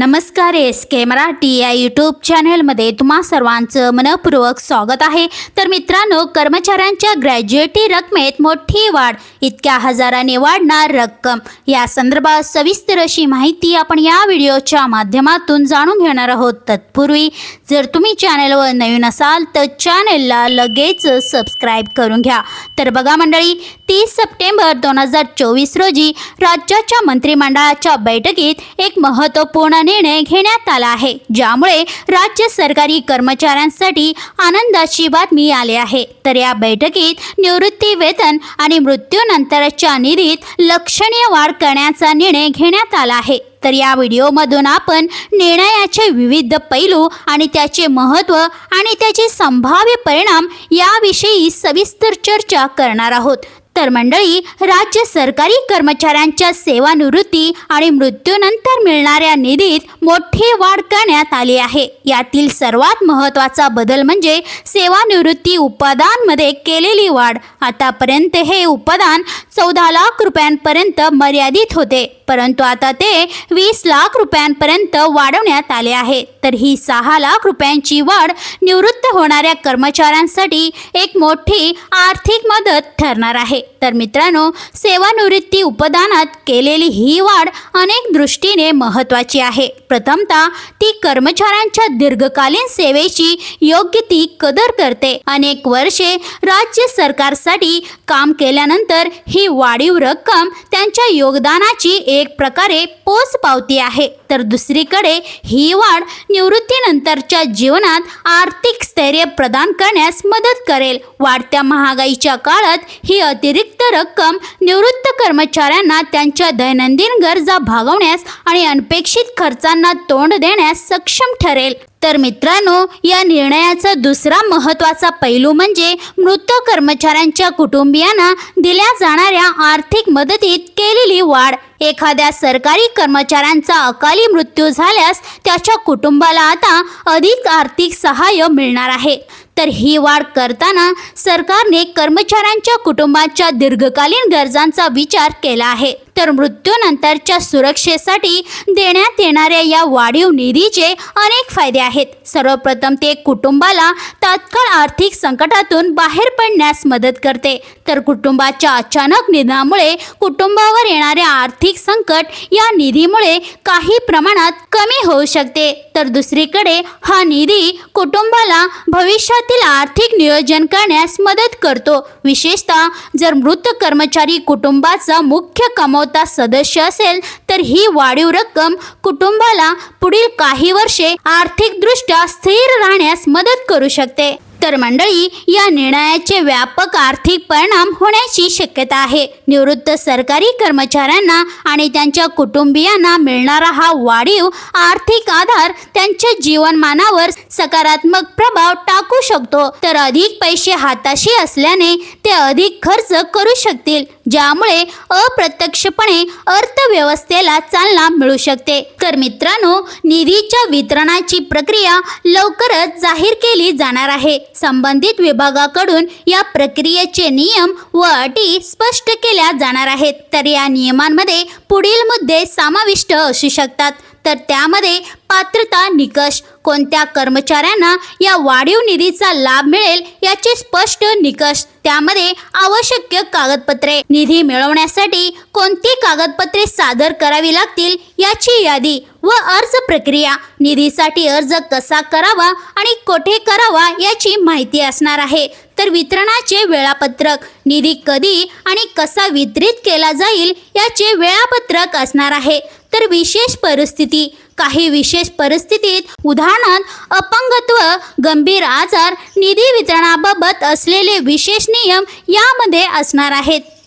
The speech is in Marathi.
नमस्कार एस के मराठी या यूट्यूब चॅनलमध्ये तुम्हा सर्वांचं मनपूर्वक स्वागत आहे. तर मित्रांनो कर्मचाऱ्यांच्या ग्रॅज्युएटी रकमेत मोठी वाढ इतक्या हजाराने वाढणार रक्कम. या संदर्भात सविस्तर अशी माहिती आपण या व्हिडिओच्या माध्यमातून जाणून घेणार आहोत. तत्पूर्वी जर तुम्ही चॅनलवर नवीन असाल तर चॅनलला लगेच सबस्क्राईब करून घ्या. तर बघा मंडळी तीस सप्टेंबर दोन हजार चोवीस रोजी राज्याच्या मंत्रिमंडळाच्या बैठकीत एक महत्त्वपूर्ण निर्णय घेण्यात आला आहे ज्यामुळे राज्य सरकारी कर्मचाऱ्यांसाठी आनंदाची बातमी आली आहे. तर या बैठकीत निवृत्ती वेतन आणि मृत्यूनंतरच्या निधीत लक्षणीय वाढ करण्याचा निर्णय घेण्यात आला आहे. तर या व्हिडिओमधून आपण निर्णयाचे विविध पैलू आणि त्याचे महत्त्व आणि त्याचे संभाव्य परिणाम याविषयी सविस्तर चर्चा करणार आहोत. तर मंडळी राज्य सरकारी कर्मचाऱ्यांच्या सेवानिवृत्ती आणि मृत्यूनंतर मिळणाऱ्या निधीत मोठी वाढ करण्यात आली आहे. यातील सर्वात महत्त्वाचा बदल म्हणजे सेवानिवृत्ती उपादानमध्ये केलेली वाढ. आतापर्यंत हे उपादान चौदा लाख रुपयांपर्यंत मर्यादित होते परंतु आता ते वीस लाख रुपयांपर्यंत वाढवण्यात आले आहे. तर ही सहा लाख रुपयांची वाढ निवृत्त होणाऱ्या कर्मचाऱ्यांसाठी एक मोठी आर्थिक मदत ठरणार आहे. तर मित्रांनो सेवानिवृत्ती उपदानात केलेली ही वाढ अनेक दृष्टीने महत्त्वाची आहे. प्रथमतः ती कर्मचाऱ्यांच्या दीर्घकालीन सेवेची योग्य ती कदर करते. अनेक वर्षे राज्य सरकारसाठी काम केल्यानंतर ही वाढीव रक्कम त्यांच्या योगदानाची एक प्रकारे पोच पावती आहे. तर दुसरीकडे ही वाढ निवृत्तीनंतरच्या जीवनात आर्थिक स्थैर्य प्रदान करण्यास मदत करेल. वाढत्या महागाईच्या काळात ही अतिरिक्त रक्कम निवृत्त कर्मचाऱ्यांना त्यांच्या दैनंदिन गरजा भागवण्यास आणि अनपेक्षित खर्चांना तोंड देण्यास सक्षम ठरेल. तर मित्रांनो या निर्णयाचा दुसरा महत्त्वाचा पैलू म्हणजे मृत कर्मचाऱ्यांच्या कुटुंबियांना दिल्या जाणाऱ्या आर्थिक मदतीत केलेली वाढ. एखाद्या सरकारी कर्मचाऱ्यांचा अकाली मृत्यू झाल्यास त्याच्या कुटुंबाला आता अधिक आर्थिक सहाय्य मिळणार आहे. तर ही वाढ करताना सरकारने कर्मचाऱ्यांच्या कुटुंबाच्या दीर्घकालीन गरजांचा विचार केला आहे. तर मृत्यूनंतरच्या सुरक्षेसाठी देण्यात येणाऱ्या या वाढीव निधीचे अनेक फायदे आहेत. सर्वप्रथम ते कुटुंबाला तात्काळ आर्थिक संकटातून बाहेर पडण्यास मदत करते. तर कुटुंबाच्या अचानक निधनामुळे कुटुंबावर येणारे आर्थिक संकट या निधीमुळे काही प्रमाणात कमी होऊ शकते. तर दुसरीकडे हा निधी कुटुंबाला भविष्यातील आर्थिक नियोजन करण्यास मदत करतो. विशेषतः जर मृत कर्मचारी कुटुंबाचा मुख्य कमवता सदस्य असेल तर ही वाढीव रक्कम कुटुंबाला पुढील काही वर्षे आर्थिकदृष्ट्या स्थिर राहण्यास मदत करू शकते. तर मंडळी या निर्णयाचे व्यापक आर्थिक परिणाम होण्याची शक्यता आहे. निवृत्त सरकारी कर्मचाऱ्यांना आणि त्यांच्या कुटुंबियांना मिळणारा हा वाढीव आर्थिक आधार त्यांच्या जीवनमानावर सकारात्मक प्रभाव टाकू शकतो. तर अधिक पैसे हाताशी असल्याने ते अधिक खर्च करू शकतील. ज्यामुळे अप्रत्यक्षपणे अर्थव्यवस्थेला चालना मिळू शकते. तर मित्रांनो निधीच्या वितरणाची प्रक्रिया लवकरच जाहीर केली जाणार आहे. संबंधित विभागाकडून या प्रक्रियेचे नियम व अटी स्पष्ट केल्या जाणार आहेत. तर या नियमांमध्ये पुढील मुद्दे समाविष्ट असू शकतात. तर त्यामध्ये पात्रता निकष कोणत्या कर्मचाऱ्यांना या वाढीव निधीचा लाभ मिळेल याचे स्पष्ट निकष त्यामध्ये आवश्यक कागदपत्रे. निधी मिळवण्यासाठी कोणती कागदपत्रे सादर करावी लागतील याची यादी व अर्ज प्रक्रिया. निधीसाठी अर्ज कसा करावा आणि कोठे करावा याची माहिती असणार आहे. तर वितरणाचे वेळापत्रक निधी कधी आणि कसा वितरित केला जाईल याचे वेळापत्रक असणार आहे. तर विशेष परिस्थिती काही विशेष परिस्थितीत उदाहरणार्थ अपंगत्व गंभीर आजार निधी वितरणाबाबत असलेले विशेष नियम यामध्ये असणार आहेत.